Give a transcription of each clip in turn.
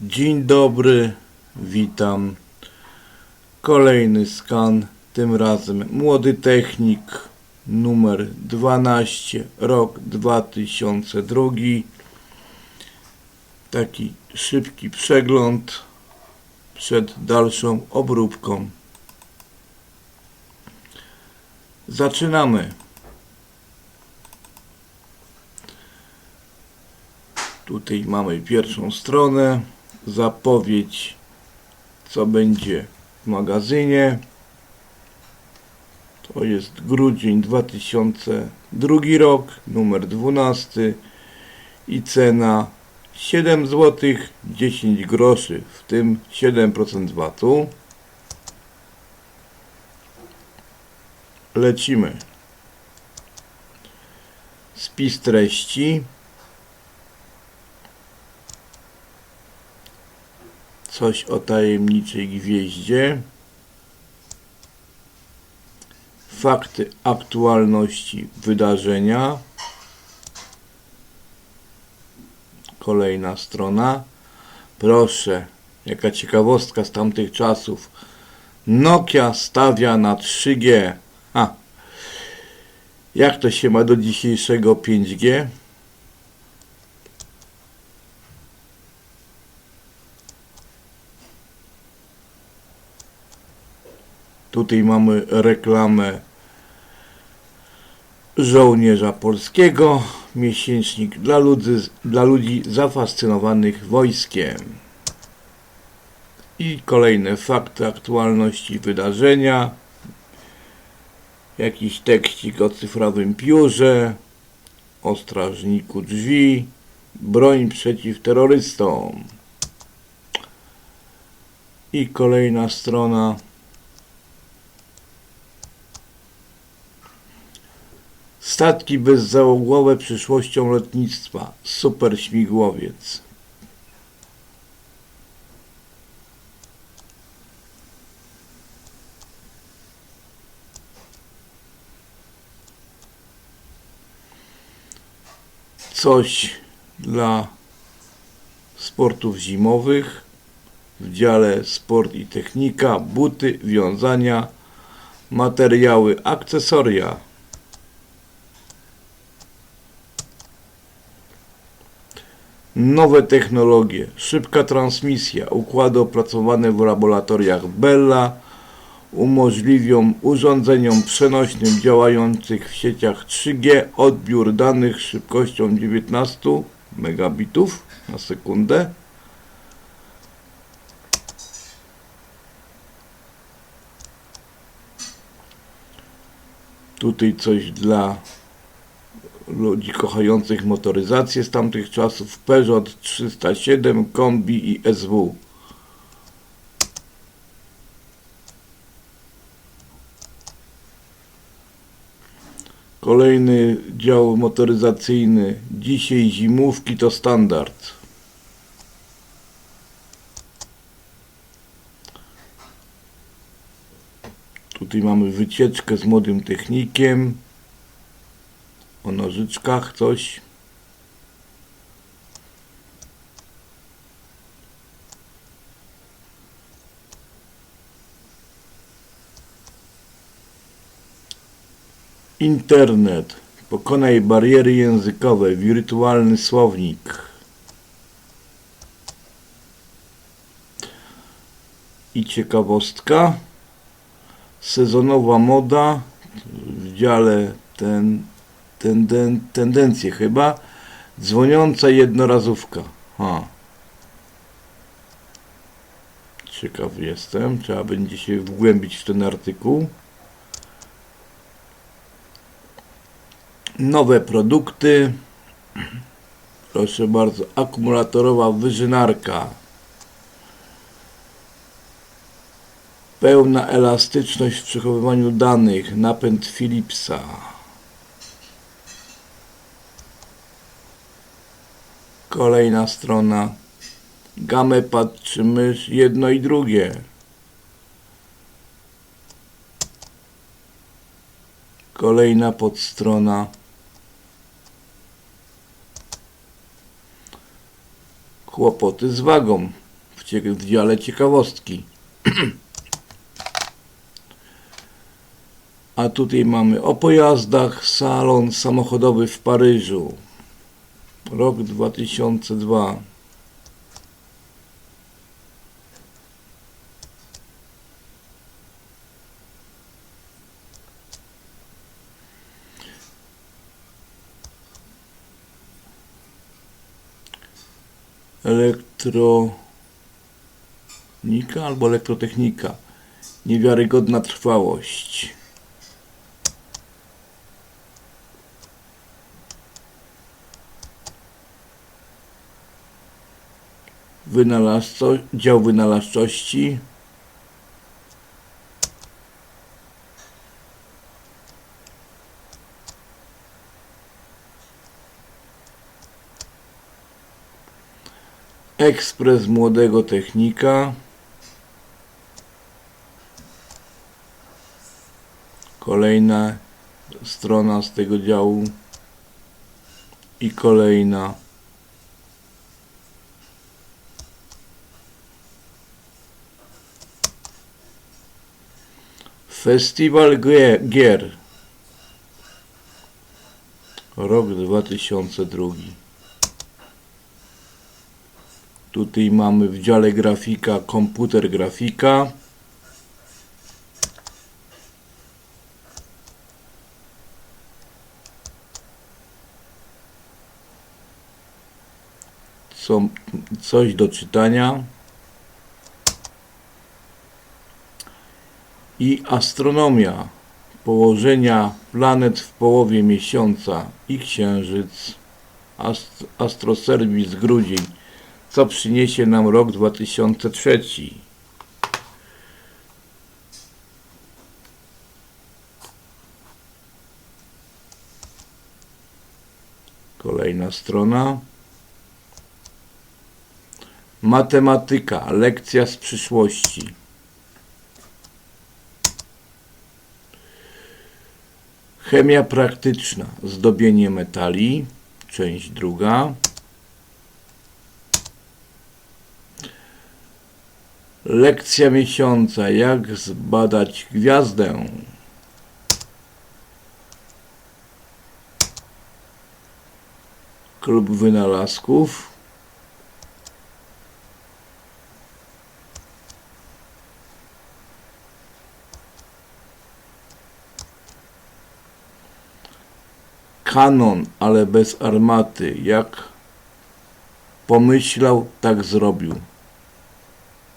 Dzień dobry, witam. Kolejny skan, tym razem młody technik, numer 12, rok 2002. Taki szybki przegląd przed dalszą obróbką. Zaczynamy. Tutaj mamy pierwszą stronę, zapowiedź co będzie w magazynie. To jest grudzień 2002 rok, numer 12 i cena 7 zł 10 groszy, w tym 7% VAT-u. Lecimy. Spis treści. Coś o tajemniczej gwieździe. Fakty aktualności wydarzenia. Kolejna strona. Proszę, jaka ciekawostka z tamtych czasów. Nokia stawia na 3G. Ha. Jak to się ma do dzisiejszego 5G? Tutaj mamy reklamę żołnierza polskiego, miesięcznik dla ludzi, dla ludzi zafascynowanych wojskiem. I kolejne fakty aktualności wydarzenia. Jakiś tekścik o cyfrowym piórze, o strażniku drzwi, broń przeciw terrorystom. I kolejna strona. Statki bezzałogowe przyszłością lotnictwa. Super śmigłowiec. Coś dla sportów zimowych. W dziale sport i technika, buty, wiązania, materiały, akcesoria. Nowe technologie, szybka transmisja, układy opracowane w laboratoriach Bella umożliwią urządzeniom przenośnym działających w sieciach 3G odbiór danych szybkością 19 megabitów na sekundę. Tutaj coś dla ludzi kochających motoryzację z tamtych czasów Peugeot 307, Kombi i SW. Kolejny dział motoryzacyjny. Dzisiaj zimówki to standard. Tutaj mamy wycieczkę z młodym technikiem o nożyczkach coś. Internet. Pokonaj bariery językowe. Wirtualny słownik. I ciekawostka. Sezonowa moda w dziale ten tenden, tendencje chyba. Dzwoniąca jednorazówka. Ha. Ciekaw jestem. Trzeba będzie się wgłębić w ten artykuł. Nowe produkty. Proszę bardzo. Akumulatorowa wyżynarka. Pełna elastyczność w przechowywaniu danych. Napęd Philipsa. Kolejna strona. Gamepad czy mysz, jedno i drugie. Kolejna podstrona. Kłopoty z wagą. cie- w dziale ciekawostki. A tutaj mamy o pojazdach salon samochodowy w Paryżu. Rok 2002. Elektronika albo elektrotechnika. Niewiarygodna trwałość. Wynalazco, dział wynalazczości. Ekspres młodego technika. Kolejna strona z tego działu. I kolejna. Festiwal Gie- Gier. Rok 2002. Tutaj mamy w dziale grafika komputer grafika. Co, coś do czytania. I astronomia. Położenia planet w połowie miesiąca i księżyc. Ast- Astroserwis Grudzień co przyniesie nam rok 2003. Kolejna strona. Matematyka, lekcja z przyszłości. Chemia praktyczna, zdobienie metali, część druga. Lekcja miesiąca. Jak zbadać gwiazdę? Klub wynalazków. Kanon, ale bez armaty. Jak pomyślał, tak zrobił.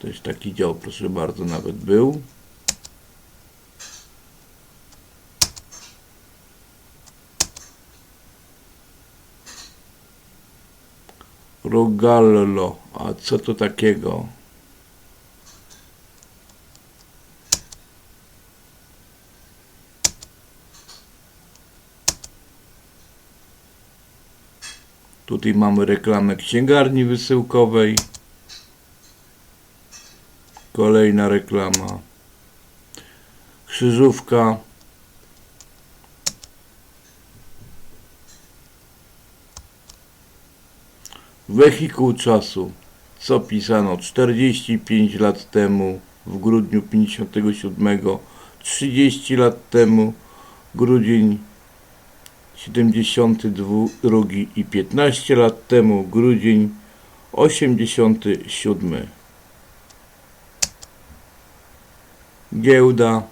Też taki dział, proszę bardzo, nawet był. Rogallo. A co to takiego? Tutaj mamy reklamę księgarni wysyłkowej. Kolejna reklama. Krzyżówka. Wehikuł czasu. Co pisano 45 lat temu, w grudniu 57, 30 lat temu, grudzień 72 i 15 lat temu, grudzień 87. Giełda.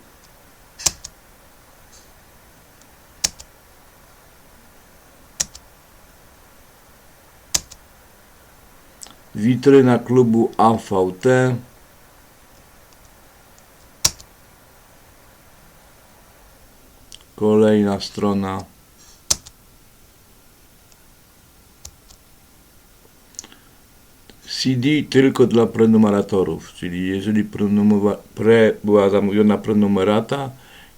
Witryna klubu AVT. Kolejna strona. CD tylko dla prenumeratorów, czyli jeżeli prenumera- pre była zamówiona prenumerata,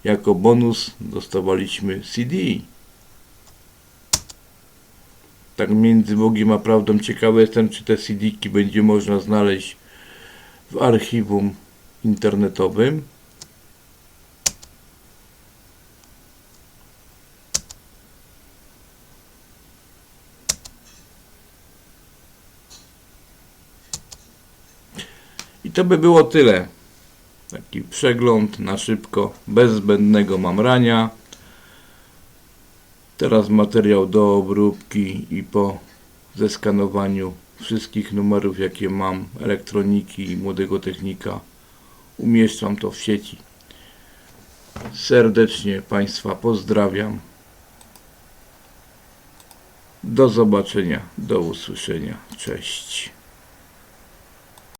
jako bonus dostawaliśmy CD. Tak między Bogiem a prawdą ciekawy jestem, czy te CD-ki będzie można znaleźć w archiwum internetowym. To by było tyle. Taki przegląd na szybko, bez zbędnego mamrania. Teraz materiał do obróbki i po zeskanowaniu wszystkich numerów, jakie mam, elektroniki i młodego technika, umieszczam to w sieci. Serdecznie Państwa pozdrawiam. Do zobaczenia, do usłyszenia. Cześć.